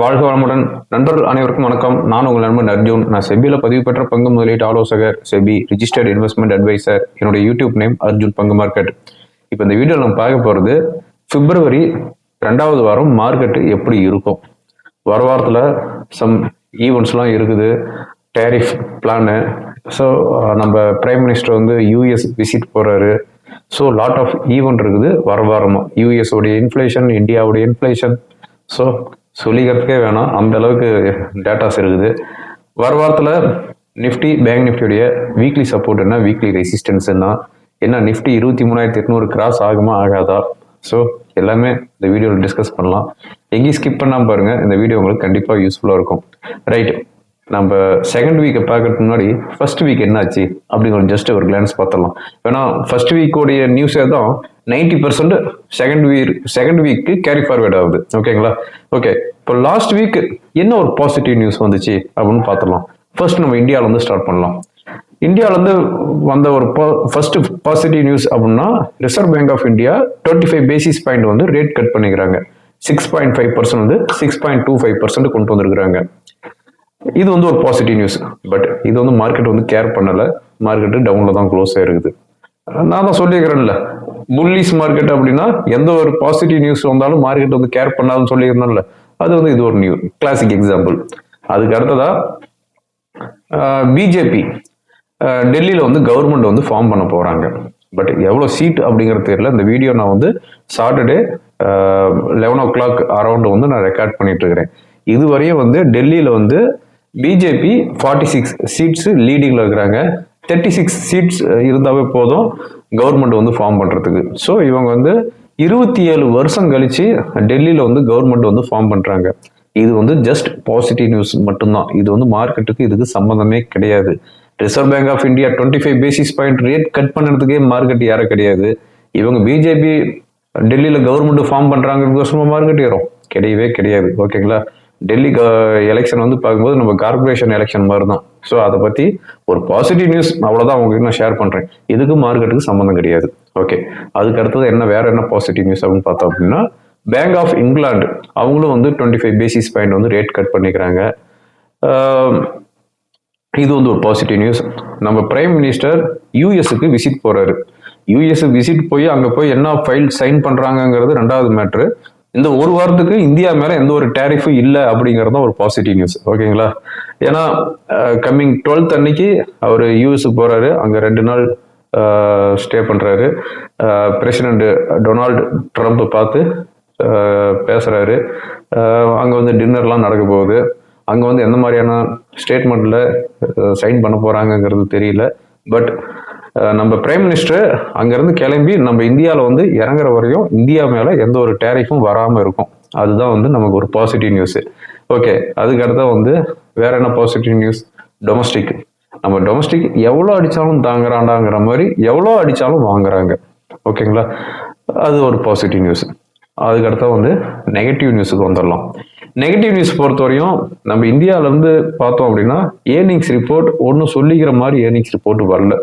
வாழ்க வளமுடன். நண்பர்கள் அனைவருக்கும் வணக்கம். நான் உங்கள் நண்பன் அர்ஜுன். நான் செபியில் பதிவு பெற்ற பங்கு முதலீட்டு ஆலோசகர் செபி ரிஜிஸ்டர்ட் இன்வெஸ்ட்மெண்ட் அட்வைசர் என்னுடைய யூடியூப் நேம் அர்ஜுன் பங்கு மார்க்கெட் இப்போ இந்த வீடியோவில் நம்ம பார்க்க போகிறது பிப்ரவரி ரெண்டாவது வாரம் மார்க்கெட்டு எப்படி இருக்கும்? வர வாரத்தில் சம் ஈவெண்ட்ஸ்லாம் இருக்குது. டேரிஃப் பிளானு ஸோ நம்ம பிரைம் மினிஸ்டர் வந்து யூஎஸ் விசிட் போகிறாரு ஸோ லாட் ஆஃப் ஈவெண்ட் இருக்குது. வர வாரமாக யூஎஸ் உடைய இன்ஃப்ளேஷன் இந்தியாவுடைய இன்ஃப்ளேஷன் ஸோ சொல்லிக்கிறதுக்கே வேணாம். அந்த அளவுக்கு டேட்டாஸ் இருக்குது. வர வாரத்தில் நிஃப்டி பேங்க் நிஃப்டியுடைய வீக்லி சப்போர்ட் என்ன? வீக்லி ரெசிஸ்டன்ஸ் என்ன? என்ன நிஃப்டி இருபத்தி மூணாயிரத்தி எட்நூறு கிராஸ் ஆகுமா ஆகாதா? ஸோ எல்லாமே இந்த வீடியோவில் டிஸ்கஸ் பண்ணலாம். எங்கேயும் ஸ்கிப் பண்ணாமல் பாருங்கள் இந்த வீடியோ உங்களுக்கு கண்டிப்பாக யூஸ்ஃபுல்லாக இருக்கும். ரைட் நம்ம செகண்ட் வீக்கை பார்க்கறதுக்கு முன்னாடி ஃபர்ஸ்ட் வீக் என்னாச்சு அப்படிங்கிற ஜஸ்ட் ஒரு கிளான்ஸ் பார்த்துடலாம். ஏன்னா ஃபர்ஸ்ட் வீக்கோடைய நியூஸே தான் ninety percent second week second week carry forward ஆகுது. ஓகேங்களா ஓகே இப்போ லாஸ்ட் வீக் என்ன ஒரு பாசிட்டிவ் நியூஸ் வந்துச்சு அப்படின்னு பார்த்துடலாம். ஃபர்ஸ்ட் நம்ம இந்தியாவிலேருந்து ஸ்டார்ட் பண்ணலாம். இந்தியாவிலேருந்து வந்த ஒரு ஃபர்ஸ்ட் பாசிட்டிவ் நியூஸ் அப்படின்னா Reserve Bank of India twenty five basis point வந்து ரேட் கட் பண்ணிக்கிறாங்க. சிக்ஸ் பாயிண்ட் ஃபைவ் பர்சன்ட் வந்து six point two five percent கொண்டு வந்திருக்கிறாங்க. இது வந்து ஒரு பாசிட்டிவ் நியூஸ் பட் இது வந்து மார்க்கெட் வந்து கேர் பண்ணல. மார்க்கெட்டு டவுன்ல தான் க்ளோஸ் ஆயிருக்குது. நான் தான் சொல்லியிருக்கிறேன்ல புல்லிஸ் மார்க்கெட் அப்படின்னா எந்த ஒரு பாசிட்டிவ் நியூஸ் வந்தாலும் மார்க்கெட் வந்து கேர் பண்ணாதுன்னு சொல்லியிருந்தோம்ல அது வந்து இது ஒரு நியூ கிளாசிக் எக்ஸாம்பிள் அதுக்கு அடுத்ததா பிஜேபி டெல்லியில் வந்து கவர்மெண்ட் வந்து ஃபார்ம் பண்ண போகிறாங்க பட் எவ்வளோ சீட் அப்படிங்கிறது தெரியல. இந்த வீடியோ நான் வந்து Saturday eleven o'clock around வந்து நான் ரெக்கார்ட் பண்ணிட்டு இருக்கிறேன். இதுவரையும் வந்து டெல்லியில் வந்து பிஜேபி ஃபார்ட்டி சிக்ஸ் சீட்ஸ் லீடிங்கில் இருக்கிறாங்க. தேர்ட்டி சிக்ஸ் சீட்ஸ் இருந்தாவே போதும். கவர்மெண்ட் வந்து ஃபார்ம் பண்ணுறதுக்கு ஸோ இவங்க வந்து இருபத்தி ஏழு வருஷம் கழித்து டெல்லியில் வந்து கவர்மெண்ட் வந்து ஃபார்ம் பண்ணுறாங்க இது வந்து ஜஸ்ட் பாசிட்டிவ் நியூஸ் மட்டும்தான். இது வந்து மார்க்கெட்டுக்கு இதுக்கு சம்மந்தமே கிடையாது. Reserve Bank of India twenty five basis point rate cut பண்ணுறதுக்கே மார்க்கெட் யாரும் கிடையாது. இவங்க பிஜேபி டெல்லியில் கவர்மெண்ட் ஃபார்ம் பண்ணுறாங்கிறதுக்கோசமா மார்க்கெட் ஏறும். கிடையவே கிடையாது. ஓகேங்களா டெல்லி எலெக்ஷன் வந்து பார்க்கும்போது நம்ம கார்பரேஷன் எலெக்ஷன் மாதிரி தான் ஸோ அதை பற்றி ஒரு பாசிட்டிவ் நியூஸ் அவ்வளோதான் உங்களுக்கு நான் ஷேர் பண்ணுறேன் இதுக்கு மார்க்கெட்டுக்கு சம்மந்தம் கிடையாது. ஓகே அதுக்கு அடுத்தது என்ன வேற என்ன பாசிட்டிவ் நியூஸ் அப்படின்னு பார்த்தோம் அப்படின்னா பேங்க் ஆஃப் இங்கிலாந்து அவங்களும் வந்து டுவெண்ட்டி ஃபைவ் பேசிஸ் பாயிண்ட் வந்து ரேட் கட் பண்ணிக்கிறாங்க. இது வந்து ஒரு பாசிட்டிவ் நியூஸ் நம்ம பிரைம் மினிஸ்டர் யூஎஸ்க்கு விசிட் போகிறாரு யூஎஸ் விசிட் போய் அங்கே போய் என்ன ஃபைல் சைன் பண்ணுறாங்கங்கிறது ரெண்டாவது மேட்ரு இந்த ஒரு வாரத்துக்கு இந்தியா மேலே எந்த ஒரு டேரிஃபும் இல்லை அப்படிங்கிறது தான் ஒரு பாசிட்டிவ் நியூஸ் ஓகேங்களா? ஏன்னா கம்மிங் டுவெல்த் அன்னைக்கு அவர் யூஎஸ்க்கு போகிறாரு அங்கே ரெண்டு நாள் ஸ்டே பண்ணுறாரு பிரசிடென்ட் டொனால்டு ட்ரம்ப் பார்த்து பேசுகிறாரு அங்கே வந்து டின்னர்லாம் நடக்க போகுது. அங்கே வந்து எந்த மாதிரியான ஸ்டேட்மெண்ட்டில் சைன் பண்ண போகிறாங்கங்கிறது தெரியல. பட் நம்ம பிரைம் மினிஸ்டர் அங்கேருந்து கிளம்பி நம்ம இந்தியாவில் வந்து இறங்குற வரையும் இந்தியா மேலே எந்த ஒரு டேரிஃபும் வராமல் இருக்கும். அதுதான் வந்து நமக்கு ஒரு பாசிட்டிவ் நியூஸு ஓகே அதுக்கடுத்த வந்து வேற என்ன பாசிட்டிவ் நியூஸ் டொமஸ்டிக் நம்ம டொமஸ்டிக் எவ்வளோ அடித்தாலும் தாங்குறாண்டாங்கிற மாதிரி எவ்வளோ அடித்தாலும் வாங்குறாங்க. ஓகேங்களா அது ஒரு பாசிட்டிவ் நியூஸ் அதுக்கடுத்த வந்து நெகட்டிவ் நியூஸுக்கு வந்துடலாம். நெகட்டிவ் நியூஸ் பொறுத்தவரையும் நம்ம இந்தியாவிலேருந்து பார்த்தோம் அப்படின்னா ஏர்னிங்ஸ் ரிப்போர்ட் ஒன்றும் சொல்லிக்கிற மாதிரி ஏர்னிங்ஸ் ரிப்போர்ட் வரல.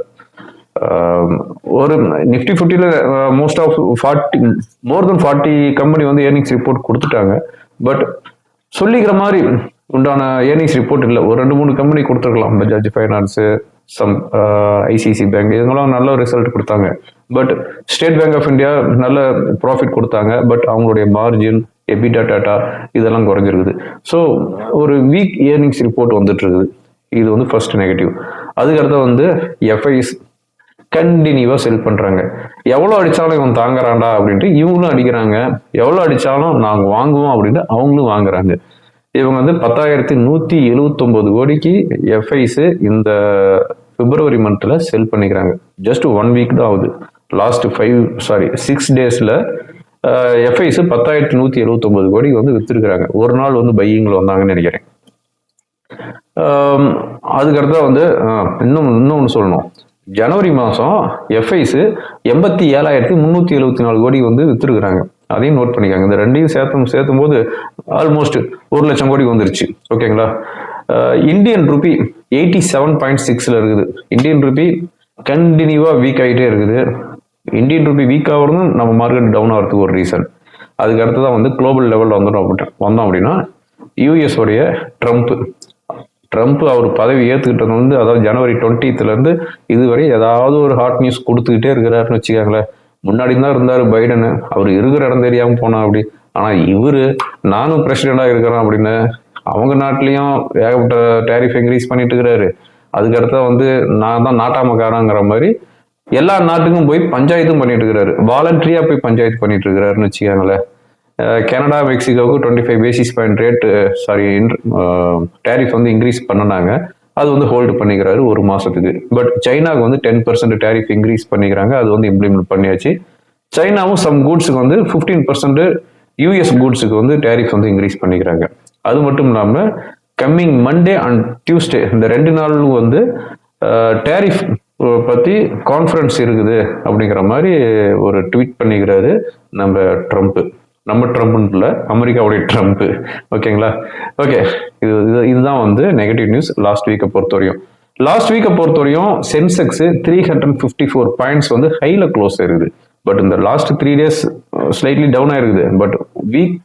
ஒரு நிஃப்டி ஃபிஃப்டியில் most of forty more then forty company வந்து ஏர்னிங்ஸ் ரிப்போர்ட் கொடுத்துட்டாங்க. பட் சொல்லிக்கிற மாதிரி உண்டான ஏர்னிங்ஸ் ரிப்போர்ட் இல்லை. ஒரு ரெண்டு மூணு கம்பெனி கொடுத்துருக்கலாம். Bajaj finance some ICICI bank இதுங்களாம் நல்ல ரிசல்ட் கொடுத்தாங்க. But State Bank of India நல்ல ப்ராஃபிட் கொடுத்தாங்க. பட் அவங்களுடைய மார்ஜின் எபிடா டாட்டா இதெல்லாம் குறைஞ்சிருக்குது. ஸோ ஒரு வீக் ஏர்னிங்ஸ் ரிப்போர்ட் வந்துட்டு இருக்குது இது வந்து ஃபர்ஸ்ட் நெகட்டிவ் அதுக்கடுத்த வந்து எஃப்ஐஸ் கண்டினியூவாக செல் பண்ணுறாங்க எவ்வளோ அடித்தாலும் இவன் தாங்குறான்டா அப்படின்ட்டு இவங்களும் அடிக்கிறாங்க. எவ்வளோ அடித்தாலும் நாங்கள் வாங்குவோம் அப்படின்ட்டு அவங்களும் வாங்குறாங்க. இவங்க வந்து பத்தாயிரத்தி நூற்றி எழுவத்தொம்போது கோடிக்கு எஃப்ஐஸு இந்த பிப்ரவரி மந்தில் செல் பண்ணிக்கிறாங்க. ஜஸ்ட் ஒன் வீக் தான் ஆகுது. லாஸ்ட் ஃபைவ் சாரி சிக்ஸ் டேஸில் எஃப்ஐஸ் பத்தாயிரத்தி நூற்றி எழுவத்தொம்போது கோடிக்கு வந்து விற்றுருக்குறாங்க ஒரு நாள் வந்து பையிங்கில் வந்தாங்கன்னு நினைக்கிறேன். அதுக்கடுத்தா வந்து இன்னும் இன்னொன்று சொல்லணும். ஜனவரி மாதம் எஃப்ஐஸு எண்பத்தி ஏழாயிரத்தி முந்நூற்றி எழுபத்தி நாலு கோடி வந்து விற்றுருக்குறாங்க அதையும் நோட் பண்ணிக்காங்க. இந்த ரெண்டையும் சேர்த்தும் சேர்த்தும் போது ஆல்மோஸ்ட் ஒரு லட்சம் கோடி வந்துருச்சு. ஓகேங்களா Indian rupee eighty seven point சிக்ஸில் இருக்குது. இந்தியன் ருபி கண்டினியூவாக வீக் ஆகிட்டே இருக்குது. இந்தியன் ருபி வீக் ஆகிறதும் நம்ம மார்க்கெட் டவுன் ஆகிறதுக்கு ஒரு ரீசன் அதுக்கு அடுத்து தான் வந்து குளோபல் லெவலில் வந்துடும் அப்படின்ட்டு. வந்தோம் அப்படின்னா யூஎஸ் உடைய ட்ரம்ப் ட்ரம்ப் அவர் பதவி ஏற்றுக்கிட்டது வந்து அதாவது ஜனவரி 20th இதுவரை ஏதாவது ஒரு ஹாட் நியூஸ் கொடுத்துக்கிட்டே இருக்கிறாருன்னு வச்சுக்கோங்களேன். முன்னாடி தான் இருந்தார் பைடனு. அவர் இருக்கிற இடம் தெரியாமல் போனா அப்படி. ஆனால் இவர் நானும் பிரசிடெண்டா இருக்கிறேன் அப்படின்னு அவங்க நாட்டிலையும் ஏகப்பட்ட டேரிஃப் இன்க்ரீஸ் பண்ணிட்டு இருக்கிறாரு. அதுக்கடுத்த வந்து நான் தான் நாட்டாமக்காரங்கிற மாதிரி எல்லா நாட்டுக்கும் போய் பஞ்சாயத்தும் பண்ணிட்டு இருக்கிறாரு. வாலண்டரியா போய் பஞ்சாயத்து பண்ணிட்டு இருக்கிறாருன்னு வச்சுக்கோங்களேன். Canada மெக்சிகோவுக்கு twenty five basis point rate sorry tariff வந்து இன்க்ரீஸ் பண்ணினாங்க. அது வந்து ஹோல்டு பண்ணிக்கிறாரு ஒரு மாசத்துக்கு. பட் சைனாவுக்கு வந்து டென் பர்சன்ட் டேரிஃப் இன்க்ரீஸ் பண்ணிக்கிறாங்க. அது வந்து இம்ப்ளிமெண்ட் பண்ணியாச்சு. சைனாவும் சம் கூட்ஸுக்கு வந்து ஃபிஃப்டீன் பர்சன்ட் யூஎஸ் கூட்ஸுக்கு வந்து டேரிஃப் வந்து இன்க்ரீஸ் பண்ணிக்கிறாங்க. அது மட்டும் இல்லாமல் கம்மிங் மண்டே அண்ட் டியூஸ்டே இந்த ரெண்டு நாளும் வந்து டேரிஃப் பற்றி கான்ஃபரன்ஸ் இருக்குது அப்படிங்கிற மாதிரி ஒரு ட்வீட் பண்ணிக்கிறாரு நம்ம ட்ரம்ப்பு நம்ம ட்ரம்ப்னு இல்லை அமெரிக்காவுடைய ட்ரம்ப்பு ஓகேங்களா ஓகே இது இது இதுதான் வந்து நெகட்டிவ் நியூஸ் லாஸ்ட் வீக்கை பொறுத்தவரையும். லாஸ்ட் வீக்கை பொறுத்தவரையும் Sensex three hundred fifty four points வந்து ஹைல க்ளோஸ் ஆயிருது பட் இந்த last three days slightly down ஆயிருக்குது. பட் வீக்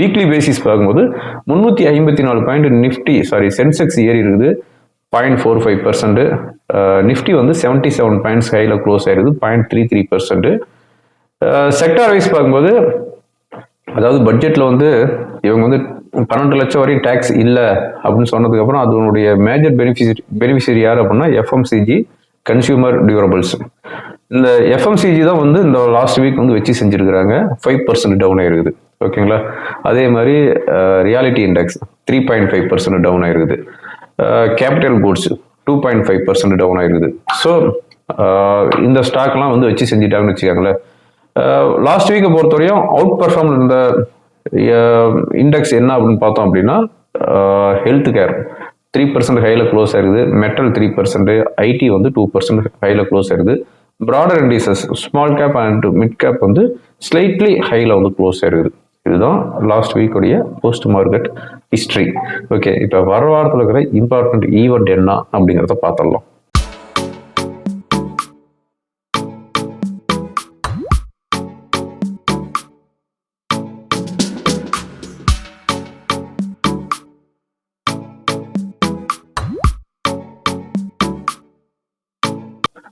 வீக்லி பேசிஸ் பார்க்கும்போது முந்நூற்றி ஐம்பத்தி நாலு பாயிண்ட் நிஃப்டி சாரி சென்செக்ஸ் ஏறி இருக்குது point four five percent Nifty வந்து செவன்ட்டி செவன் பாயிண்ட்ஸ் ஹைல க்ளோஸ் ஆயிருக்குது point three three percent sector wise பார்க்கும்போது அதாவது பட்ஜெட்டில் வந்து இவங்க வந்து பன்னெண்டு லட்சம் வரையும் டேக்ஸ் இல்லை அப்படின்னு சொன்னதுக்கப்புறம் அதனுடைய மேஜர் பெனிஃபிஷரி பெனிஃபிஷரி யார் அப்படின்னா எஃப்எம்சிஜி கன்சியூமர் டியூரபிள்ஸ் இந்த எஃப்எம்சிஜி தான் வந்து இந்த லாஸ்ட் வீக் வந்து வச்சு செஞ்சுருக்கிறாங்க. ஃபைவ் பர்சன்ட் டவுன் ஆயிருக்குது. ஓகேங்களா அதே மாதிரி realty index three point five percent down ஆயிருக்குது. Capital goods two point five percent down ஆயிருக்குது. ஸோ இந்த ஸ்டாக்லாம் வந்து வச்சு செஞ்சுட்டாங்கன்னு வச்சுக்கோங்களேன். லாஸ்ட் வீக்கை பொறுத்தவரையும் அவுட் பர்ஃபார்ம் இருந்த இண்டெக்ஸ் என்ன அப்படின்னு பார்த்தோம் அப்படின்னா ஹெல்த் கேர் த்ரீ பர்சன்ட் ஹையில் க்ளோஸ் ஆயிருக்குது. மெட்டல் த்ரீ பர்சன்ட் ஐடி வந்து டூ பர்சன்ட் ஹையில் க்ளோஸ் ஆயிருக்குது. Broader indices small cap and mid cap வந்து ஸ்லைட்லி ஹையில் வந்து க்ளோஸ் ஆயிருக்குது. இதுதான் லாஸ்ட் வீக்குடைய போஸ்ட் மார்க்கெட் ஹிஸ்ட்ரி ஓகே இப்போ வர வாரத்தில் இருக்கிற இம்பார்ட்டன்ட் ஈவெண்ட் என்ன அப்படிங்கிறத பார்த்துடலாம்.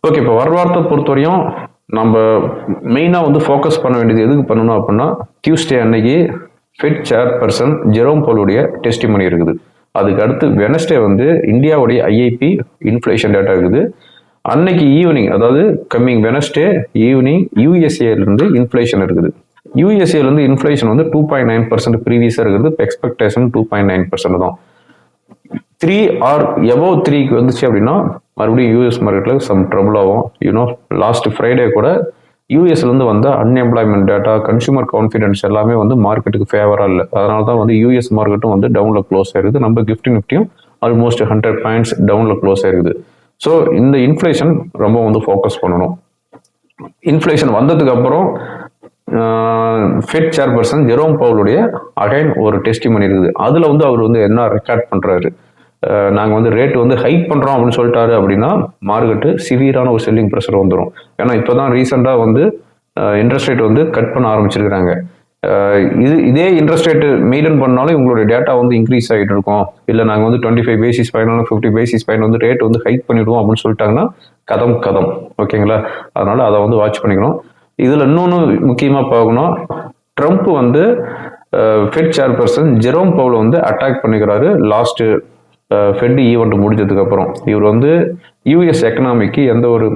ஓகே இப்போ வரலாற்றை பொறுத்தவரையும் நம்ம மெயினாக வந்து ஃபோக்கஸ் பண்ண வேண்டியது எதுக்கு பண்ணணும் அப்படின்னா டியூஸ்டே அன்னைக்கு ஃபெட் சேர் பர்சன் ஜெரோம் போலுடைய டெஸ்டிமனி இருக்குது. அதுக்கு அடுத்து வெனஸ்டே வந்து இந்தியாவுடைய ஐஐபி இன்ஃப்ளேஷன் டேட்டா இருக்குது. அன்னைக்கு ஈவினிங் அதாவது கம்மிங் வெனஸ்டே ஈவினிங் யூஎஸ்ஏலேருந்து இன்ஃப்ளேஷன் இருக்குது. யூஎஸ்ஏலேருந்து இன்ஃப்ளேஷன் வந்து டூ பாயிண்ட் நைன் பர்சன்ட் ப்ரீவியஸாக இருக்குது. Expectation two point nine percent தான். த்ரீ ஆர் எபோவ் த்ரீக்கு வந்துச்சு அப்படின்னா மறுபடியும் யூஎஸ் மார்க்கெட்டில் சம் ட்ரபுள் ஆகும். யூனோ லாஸ்ட் ஃப்ரைடே கூட யூஎஸ்லேருந்து வந்த அன்எம்ப்ளாய்மெண்ட் டேட்டா கன்சூமர் கான்ஃபிடென்ஸ் எல்லாமே வந்து மார்க்கெட்டுக்கு ஃபேவராக இல்லை. அதனால தான் வந்து யூஎஸ் மார்க்கெட்டும் வந்து டவுனில் க்ளோஸ் ஆயிருக்குது. நம்ம கிஃப்டி நிஃப்டியும் ஆல்மோஸ்ட் ஹண்ட்ரட் பாயிண்ட்ஸ் டவுனில் க்ளோஸ் ஆயிருக்குது. ஸோ இந்த இன்ஃப்ளேஷன் ரொம்ப வந்து ஃபோக்கஸ் பண்ணணும். இன்ஃப்ளேஷன் வந்ததுக்கு அப்புறம் ஃபெட் சேர்பர்சன் ஜெரோம் பவுலுடைய அகைன் ஒரு டெஸ்டிமனி இருக்குது. அதில் வந்து அவர் வந்து என்ன ரெக்கார்ட் பண்ணுறாரு நாங்கள் வந்து ரேட் வந்து ஹைக் பண்ணுறோம் அப்படின்னு சொல்லிட்டாரு அப்படின்னா மார்க்கெட்டு சிவியரான ஒரு செல்லிங் ப்ரெஷர் வந்துடும் ஏன்னா இப்போ தான் ரீசெண்டாக வந்து இன்ட்ரெஸ்ட் ரேட் வந்து கட் பண்ண ஆரம்பிச்சிருக்கிறாங்க. இது இதே இன்ட்ரெஸ்ட் ரேட்டு மெயின்டைன் பண்ணாலும் உங்களுடைய டேட்டா வந்து இன்க்ரீஸ் ஆகிட்டு இருக்கும். இல்லை நாங்கள் வந்து twenty five basis fine fifty basis fine வந்து ரேட் வந்து ஹைக் பண்ணிவிடுவோம் அப்படின்னு சொல்லிட்டாங்கன்னா கதம் கதம். ஓகேங்களா? அதனால் அதை வந்து வாட்ச் பண்ணிக்கணும். இதில் இன்னொன்று முக்கியமாக பார்க்கணும் ட்ரம்ப் வந்து ஃபெட் சேர்பர்சன் ஜெரோம் பவுல வந்து அட்டாக் பண்ணிக்கிறாரு. லாஸ்ட்டு ஃபெட் ஈவெண்ட் முடிஞ்சதுக்கு அப்புறம் இவர் வந்து யூஎஸ் எக்கனாமிக்கு எந்த ஒரு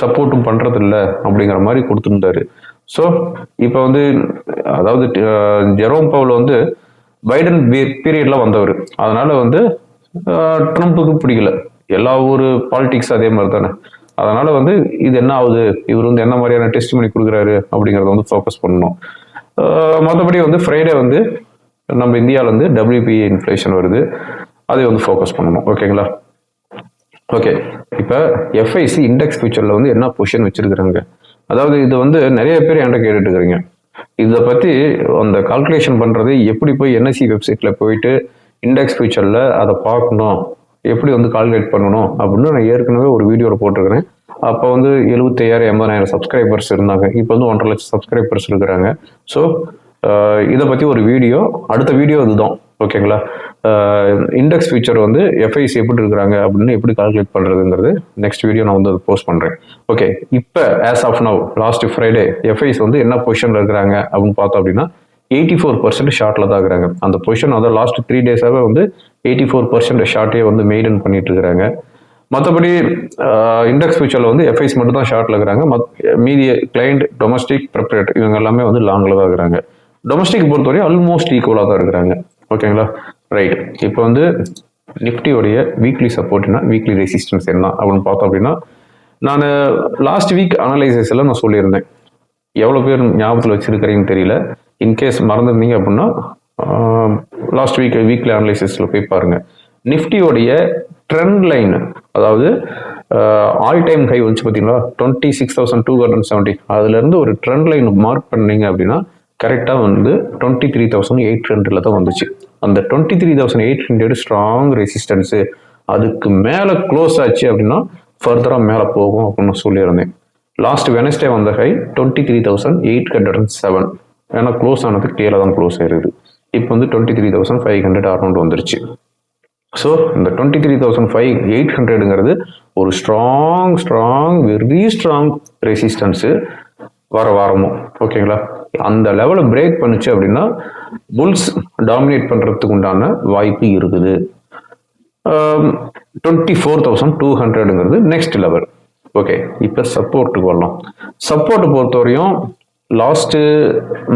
சப்போர்ட்டும் பண்ணுறதில்ல அப்படிங்கிற மாதிரி கொடுத்துருந்தாரு. ஸோ இப்போ வந்து அதாவது ஜெரோம் பவுல் வந்து பைடன் பீரியட்ல வந்தவர். அதனால வந்து ட்ரம்ப்புக்கு பிடிக்கல. எல்லா ஊர் பாலிடிக்ஸ் அதே மாதிரி தானே அதனால வந்து இது என்ன ஆகுது? இவர் வந்து என்ன மாதிரியான டெஸ்ட் பண்ணி கொடுக்குறாரு அப்படிங்கிறத வந்து ஃபோக்கஸ் பண்ணணும். மற்றபடி வந்து ஃப்ரைடே வந்து நம்ம இந்தியாவிலேருந்து டபிள்யூபிஏ இன்ஃப்ளேஷன் வருது. அதை வந்து ஃபோக்கஸ் பண்ணணும். ஓகேங்களா ஓகே இப்போ எஃப்ஐசி இண்டெக்ஸ் ஃபியூச்சரில் வந்து என்ன பொசிஷன் வச்சுருக்குறாங்க? அதாவது இது வந்து நிறைய பேர் என்கிட்ட கேட்டுட்டு இருக்கிறீங்க இதை பற்றி அந்த கால்குலேஷன் பண்ணுறது எப்படி போய் என்எஸ்சி வெப்சைட்டில் போயிட்டு இண்டெக்ஸ் ஃபியூச்சரில் அதை பார்க்கணும். எப்படி வந்து கால்குலேட் பண்ணணும்? அப்படின்னு நான் ஏற்கனவே ஒரு வீடியோவில் போட்டிருக்கிறேன். அப்போ வந்து எழுபத்தையாயிரம் எண்பதாயிரம் சப்ஸ்கிரைபர்ஸ் இருந்தாங்க. இப்போ வந்து ஒன்றரை லட்சம் சப்ஸ்கிரைபர்ஸ் இருக்கிறாங்க. ஸோ இதை பற்றி ஒரு வீடியோ அடுத்த வீடியோ இதுதான். ஓகேங்களா இண்டெக்ஸ் ஃபியூச்சர் வந்து எஃப்ஐஸ் எப்படி இருக்கிறாங்க அப்படின்னு எப்படி கால்குலேட் பண்ணுறதுங்கிறது நெக்ஸ்ட் வீடியோ நான் வந்து போஸ்ட் பண்ணுறேன் ஓகே இப்போ as of now last Friday FIIs வந்து என்ன பொசிஷனில் இருக்கிறாங்க அப்படின்னு பார்த்தோம் அப்படின்னா எயிட்டி ஃபோர் பர்சன்ட் ஷார்ட்டில் தான் இருக்கிறாங்க. அந்த பொசிஷன் அதாவது லாஸ்ட் த்ரீ டேஸாகவே வந்து எயிட்டி ஃபோர் பர்சன்ட் ஷார்ட்டே வந்து மெயின்டைன் பண்ணிட்டு இருக்கிறாங்க. மற்றபடி இண்டெக்ஸ் ஃபியூச்சரில் வந்து எஃப்ஐஸ் மட்டும் தான் ஷார்ட்டில் இருக்கிறாங்க. மத் மீதி கிளைண்ட் டொமஸ்டிக் ப்ரிப்பரேட் இவங்க எல்லாமே வந்து லாங்கில் தான் இருக்கிறாங்க. டொமஸ்டிக் பொறுத்தவரை ஆல்மோஸ்ட் ஈக்குவலாக தான் இருக்கிறாங்க. ஓகேங்களா ரைட் இப்போ வந்து நிஃப்டியோடைய வீக்லி சப்போர்ட்னா வீக்லி ரெசிஸ்டன்ஸ் என்ன? அப்படின்னு பார்த்தோம் அப்படின்னா நான் லாஸ்ட் வீக் அனலைசஸில் நான் சொல்லியிருந்தேன். எவ்வளோ பேர் ஞாபகத்தில் வச்சிருக்கிறீங்கன்னு தெரியல. இன்கேஸ் மறந்துருந்தீங்க அப்படின்னா லாஸ்ட் வீக் வீக்லி அனலைசஸில் போய் பாருங்கள் நிஃப்டியோடைய ட்ரெண்ட் லைன் அதாவது ஆல் டைம் ஹை வந்துச்சு பார்த்தீங்களா? Twenty six thousand two hundred seventy அதுலேருந்து ஒரு ட்ரெண்ட் லைன் மார்க் பண்ணீங்க அப்படின்னா கரெக்டாக வந்து டுவெண்ட்டி த்ரீ தௌசண்ட் எயிட் ஹண்ட்ரட்ல தான் வந்துச்சு. அந்த twenty three thousand eight hundred strong resistance அதுக்கு மேலே க்ளோஸ் ஆச்சு அப்படின்னா ஃபர்தராக மேலே போகும் அப்படின்னு சொல்லியிருந்தேன். லாஸ்ட் வெனஸ்டே வந்த high twenty three thousand eight hundred and seven ஏன்னா க்ளோஸ் ஆனது கீழே தான் க்ளோஸ் ஆயிருது. இப்போ வந்து twenty three thousand five hundred around வந்துருச்சு ஸோ இந்த twenty three thousand five eight ஹண்ட்ரடுங்கிறது ஒரு strong strong very strong resistance வர வாரமும். ஓகேங்களா அந்த லெவலை பிரேக் பண்ணுச்சு அப்படின்னா புல்ஸ் டாமினேட் பண்ணுறதுக்கு உண்டான வாய்ப்பு இருக்குது. டுவெண்ட்டி ஃபோர் தௌசண்ட் டூ ஹண்ட்ரடுங்கிறது நெக்ஸ்ட் லெவல் ஓகே இப்போ சப்போர்ட்டுக்கு வரலாம். சப்போர்ட் பொறுத்தவரையும் லாஸ்ட்டு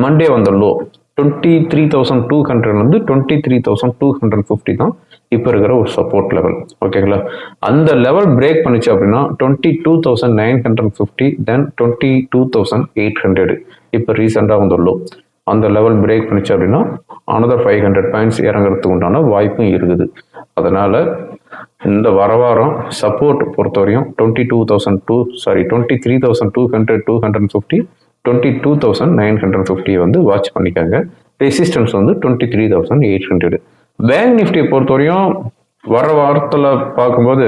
மண்டே வந்த low twenty three thousand two hundred வந்து twenty three thousand two hundred fifty தான் இப்போ இருக்கிற ஒரு சப்போர்ட் லெவல் ஓகேங்களா அந்த லெவல் பிரேக் பண்ணிச்சு அப்படின்னா twenty two thousand nine hundred fifty then twenty two thousand eight hundred இப்போ ரீசெண்டாக வந்து அந்த லெவல் பிரேக் பண்ணிச்சு அப்படின்னா அனதர் ஃபைவ் ஹண்ட்ரட் பாயிண்ட்ஸ் இறங்குறதுக்கு உண்டான வாய்ப்பும் இருக்குது. அதனால் இந்த வர வாரம் சப்போர்ட் பொறுத்தவரையும் twenty two thousand two sorry twenty three thousand two hundred two hundred fifty twenty two thousand nine hundred ஃபிஃப்டியை வந்து வாட்ச் பண்ணிக்காங்க. ரெசிஸ்டன்ஸ் வந்து twenty three thousand eight hundred bank நிஃப்டியை பொறுத்தவரையும் வர வாரத்தில் பார்க்கும்போது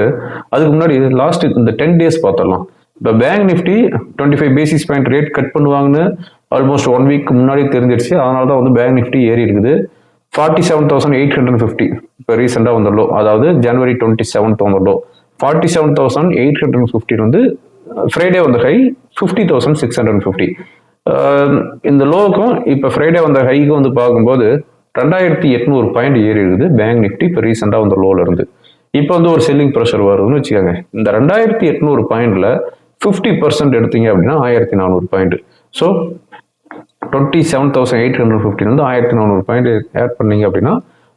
அதுக்கு முன்னாடி லாஸ்ட் இந்த டென் டேஸ் பார்த்துடலாம். இப்போ bank Nifty twenty five basis point rate cut பண்ணுவாங்கன்னு ஆல்மோஸ்ட் ஒன் வீக் முன்னாடி தெரிஞ்சிருச்சு. அதனால தான் வந்து பேங்க் நிஃப்டி ஏறி இருக்குது. Forty seven thousand eight hundred fifty இப்போ ரீசெண்டாக வந்துடலோ அதாவது ஜனவரி twenty seventh வந்துடலோ. Forty seven thousand eight hundred fifty வந்து ஃப்ரைடே வந்த high fifty thousand six hundred fifty இந்த லோவுக்கும் இப்போ ஃப்ரைடே வந்த ஹைக்கும் வந்து பார்க்கும்போது ரெண்டாயிரத்தி எட்நூறு பாயிண்ட் ஏறி இருக்குது. பேங்க் நிஃப்டி இப்போ ரீசெண்டாக வந்த லோவில் இருந்து. இப்போ வந்து ஒரு செல்லிங் ப்ரெஷர் வருதுன்னு வச்சுக்கோங்க. இந்த ரெண்டாயிரத்தி எட்நூறு பாயிண்டில் ஃபிஃப்டி பர்சன்ட் எடுத்தீங்க அப்படின்னா ஆயிரத்தி நானூறு point so twenty seven thousand eight hundred ஃபிஃப்டிலேருந்து ஆயிரத்தி நானூறு பாயிண்ட் ஆட் பண்ணீங்க அப்படின்னா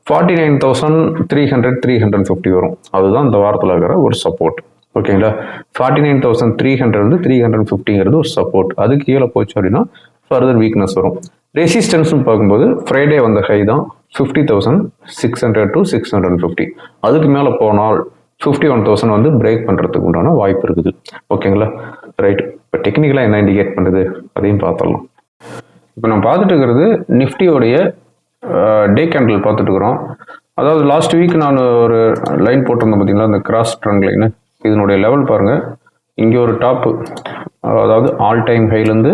forty nine thousand three hundred three hundred fifty வரும். அதுதான் இந்த வாரத்தில் இருக்கிற ஒரு சப்போர்ட் ஓகேங்களா? Forty nine thousand three hundred வந்து த்ரீ ஹண்ட்ரட் ஃபிஃப்டிங்கிறது ஒரு சப்போர்ட் அது கீழே போச்சு அப்படின்னா ஃபர்தர் வீக்னஸ் வரும். ரெசிஸ்டன்ஸ்னு பார்க்கும்போது ஃப்ரைடே வந்த ஹை தான் fifty thousand six hundred to six hundred fifty அதுக்கு மேலே போனால் ஃபிஃப்டி ஒன் தௌசண்ட் வந்து பிரேக் பண்ணுறதுக்கு உண்டான வாய்ப்பு இருக்குது. ஓகேங்களா? ரைட் இப்போ டெக்னிக்கலாக என்ன இண்டிகேட் பண்ணுது? அதையும் பார்த்துடலாம். இப்போ நம்ம பார்த்துட்டு இருக்கிறது நிஃப்டியோடைய டே கேண்டில் பார்த்துட்டு இருக்கிறோம். அதாவது லாஸ்ட் வீக் நான் ஒரு லைன் போட்டிருந்தேன் பார்த்தீங்களா அந்த கிராஸ் ட்ரங்க் லைனு இதனுடைய லெவல் பாருங்கள் இங்கே ஒரு டாப்பு அதாவது ஆல் டைம் ஹைலேருந்து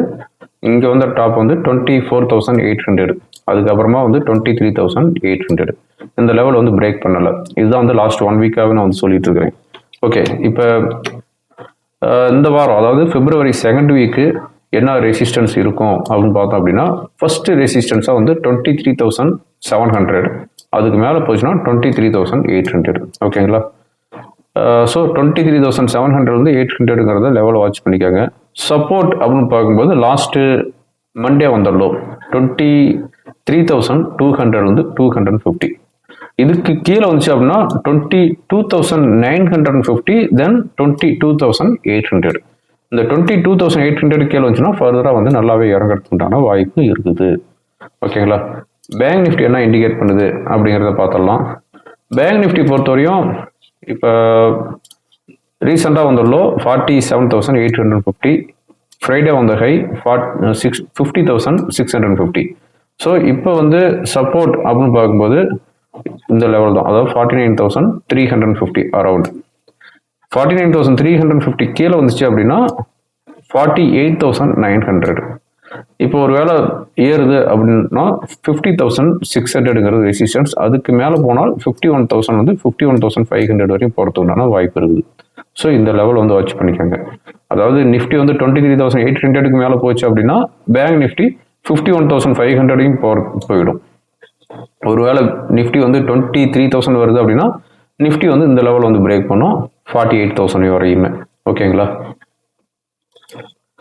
இங்கே வந்த டாப் வந்து twenty four thousand eight hundred அதுக்கப்புறமா வந்து twenty three thousand eight hundred இந்த லெவல் வந்து பிரேக் பண்ணலை. இதுதான் வந்து லாஸ்ட் ஒன் வீக்காகவே நான் வந்து சொல்லிட்டு இருக்கிறேன். ஓகே இப்போ இந்த வாரம் அதாவது பிப்ரவரி செகண்ட் வீக்கு என்ன ரெசிஸ்டன்ஸ் இருக்கும் அப்படின்னு பார்த்தோம் அப்படின்னா ஃபர்ஸ்ட் ரெசிஸ்டன்ஸாக வந்து twenty three thousand seven hundred அதுக்கு மேலே போச்சுன்னா twenty three thousand eight hundred ஓகேங்களா so twenty three thousand seven hundred வந்து எயிட் ஹண்ட்ரடுங்கிறத லெவல் வாட்ச் பண்ணிக்காங்க. சப்போர்ட் அப்படின்னு பார்க்கும்போது last Monday வந்துடலோ twenty three thousand two hundred வந்து டூ ஹண்ட்ரட் ஃபிஃப்டி இதுக்கு கீழே வந்துச்சு அப்படின்னா twenty two thousand nine hundred and fifty then twenty two thousand eight hundred இந்த twenty two thousand eight hundred கீழே வந்துச்சுன்னா ஃபர்தராக வந்து நல்லாவே இறங்குறதுக்குண்டான வாய்ப்பு இருக்குது. ஓகேங்களா பேங்க் நிஃப்டி என்ன இண்டிகேட் பண்ணுது அப்படிங்கிறத பார்த்துடலாம். பேங்க் நிஃப்டி பொறுத்தவரையும் இப்போ ரீசெண்டாக வந்த low forty seven thousand eight hundred fifty Friday வந்த high forty six fifty thousand six hundred fifty so இப்போ வந்து சப்போர்ட் அப்படின்னு பார்க்கும்போது இந்த லெவல் தான். அதாவது forty nine thousand three hundred fifty around forty nine thousand three hundred fifty கீழே வந்துச்சு அப்படின்னா forty eight thousand nine hundred இப்போ ஒரு வேலை ஏறுது அப்படின்னா ஃபிஃப்டி தௌசண்ட் சிக்ஸ் ஹண்ட்ரடுங்கிறது ரெசிஸ்டன்ஸ் அதுக்கு மேலே போனால் ஃபிஃப்டி ஒன் தௌசண்ட் வந்து fifty one thousand five hundred வரையும் போகிறதுக்கு உண்டான வாய்ப்பு இருக்குது. ஸோ இந்த லெவல் வந்து வாட்ச் பண்ணிக்கோங்க. அதாவது நிஃப்டி வந்து டுவெண்ட்டி த்ரீ தௌசண்ட் எயிட் ஹண்ட்ரடுக்கு மேலே போச்சு அப்படின்னா bank Nifty fifty one thousand five ஹண்ட்ரடையும் போகிற போயிடும் ஒருவேளை நிஃப்டி வந்து டுவெண்ட்டி த்ரீ தௌசண்ட் வருது அப்படின்னா நிஃப்டி வந்து இந்த லெவல் வந்து பிரேக் பண்ணும் ஃபார்ட்டி எயிட் தௌசண்ட் வரையுமே ஓகேங்களா